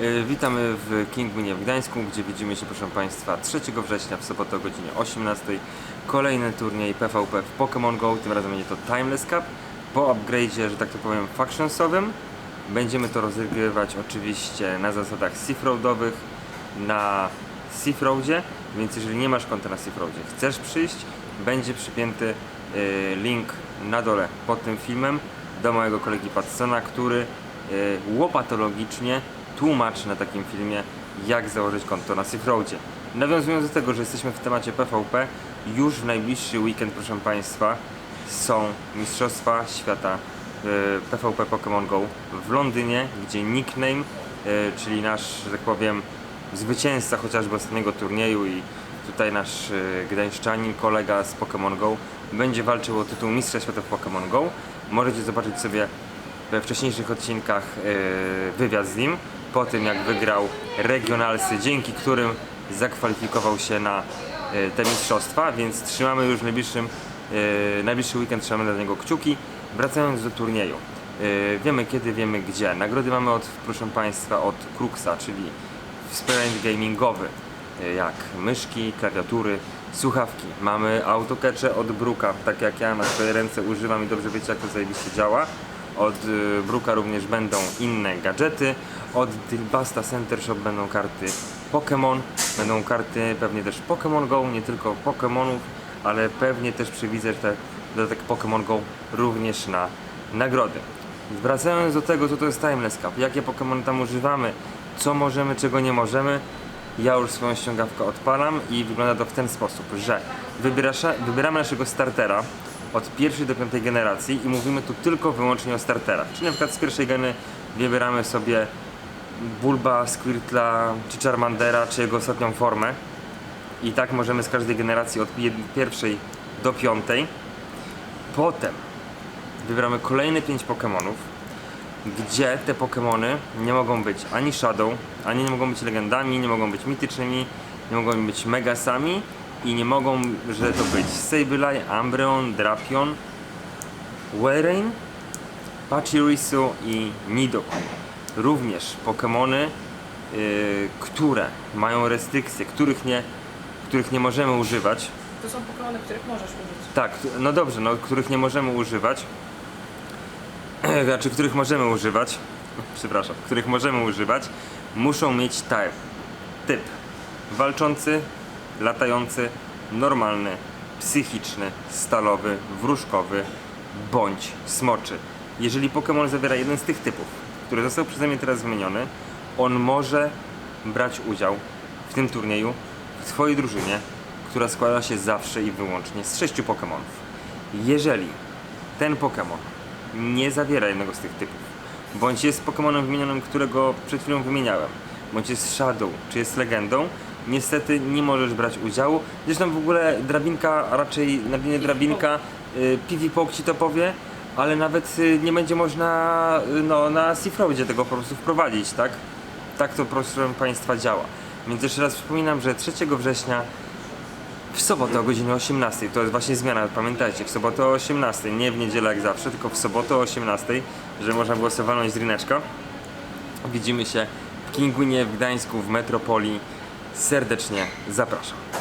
Y, Witamy w Kingwinie w Gdańsku, gdzie widzimy się, proszę Państwa, 3 września w sobotę o godzinie 18. Kolejny turniej PvP w Pokémon Go, tym razem będzie to Timeless Cup. Po upgrade'zie, że tak to powiem, factionsowym. Będziemy to rozgrywać oczywiście na zasadach Seafroadowych, na Seafroadzie, więc jeżeli nie masz konta na Seafroadzie, chcesz przyjść, będzie przypięty y, link na dole pod tym filmem do mojego kolegi Patsona, który y, łopatologicznie tłumaczy na takim filmie, jak założyć konto na Seafroadzie. Nawiązując do tego, że jesteśmy w temacie PvP, już w najbliższy weekend, proszę Państwa, są Mistrzostwa Świata y, PvP Pokémon Go w Londynie, gdzie nickname, y, czyli nasz, że tak powiem, zwycięzca chociażby ostatniego turnieju i tutaj nasz y, gdańszczanin, kolega z Pokémon Go będzie walczył o tytuł Mistrza Świata w Pokémon Go. Możecie zobaczyć sobie we wcześniejszych odcinkach y, wywiad z nim, po tym jak wygrał regionalsy, dzięki którym zakwalifikował się na y, te mistrzostwa, więc trzymamy już w najbliższym, y, najbliższy weekend trzymamy dla niego kciuki. Wracając do turnieju. Y, wiemy kiedy, wiemy gdzie. Nagrody mamy od, proszę Państwa, od Kruxa, czyli sprzęt gamingowy, jak myszki, klawiatury, słuchawki. Mamy autokecze od Bruka, tak jak ja na swoje ręce używam i dobrze wiecie jak to zajebiście działa. Od Bruka również będą inne gadżety. Od Dilbasta Center Shop będą karty Pokémon, będą karty pewnie też Pokémon Go, nie tylko Pokémonów, ale pewnie też przewidzę te dodatek Pokémon Go również na nagrody. Wracając do tego, co to jest Timeless Cup, jakie Pokémony tam używamy, co możemy, czego nie możemy, ja już swoją ściągawkę odpalam i wygląda to w ten sposób, że wybieramy naszego startera od pierwszej do piątej generacji i mówimy tu tylko wyłącznie o starterach. Czyli na przykład z pierwszej geny wybieramy sobie Bulba, Squirtla, czy Charmandera, czy jego ostatnią formę. I tak możemy z każdej generacji od pierwszej do piątej. Potem wybieramy kolejne 5 Pokémonów, gdzie te Pokémony nie mogą być ani Shadow, ani nie mogą być legendami, nie mogą być mitycznymi, nie mogą być Megasami i nie mogą, że to być Sableye, Umbreon, Drapion, Wayrain, Pachirisu i Nidoku. Również Pokémony, yy, które mają restrykcje, których nie, których nie możemy używać, To są Pokémony, których możesz użyć. tak, no dobrze, no których nie możemy używać. Znaczy, których możemy używać. Przepraszam, których możemy używać, muszą mieć type. Typ walczący, latający, normalny, psychiczny, stalowy, wróżkowy bądź smoczy. Jeżeli Pokémon zawiera jeden z tych typów, który został przeze mnie teraz wymieniony, on może brać udział w tym turnieju w Twojej drużynie, która składa się zawsze i wyłącznie z sześciu Pokémonów. Jeżeli ten Pokémon nie zawiera jednego z tych typów, bądź jest Pokémonem wymienionym, którego przed chwilą wymieniałem, bądź jest Shadow, czy jest legendą, niestety nie możesz brać udziału. Zresztą w ogóle drabinka, a raczej na drabinka, y, PvPok ci to powie, ale nawet y, nie będzie można y, no, na Seafroadzie tego po prostu wprowadzić, tak? Tak to proszę Państwa działa. Więc jeszcze raz przypominam, że 3 września w sobotę o godzinie 18. To jest właśnie zmiana, pamiętajcie, w sobotę o 18, nie w niedzielę jak zawsze, tylko w sobotę o 18, że można było sobie z drineczko. Widzimy się w Kingwinie w Gdańsku, w Metropolii. Serdecznie zapraszam.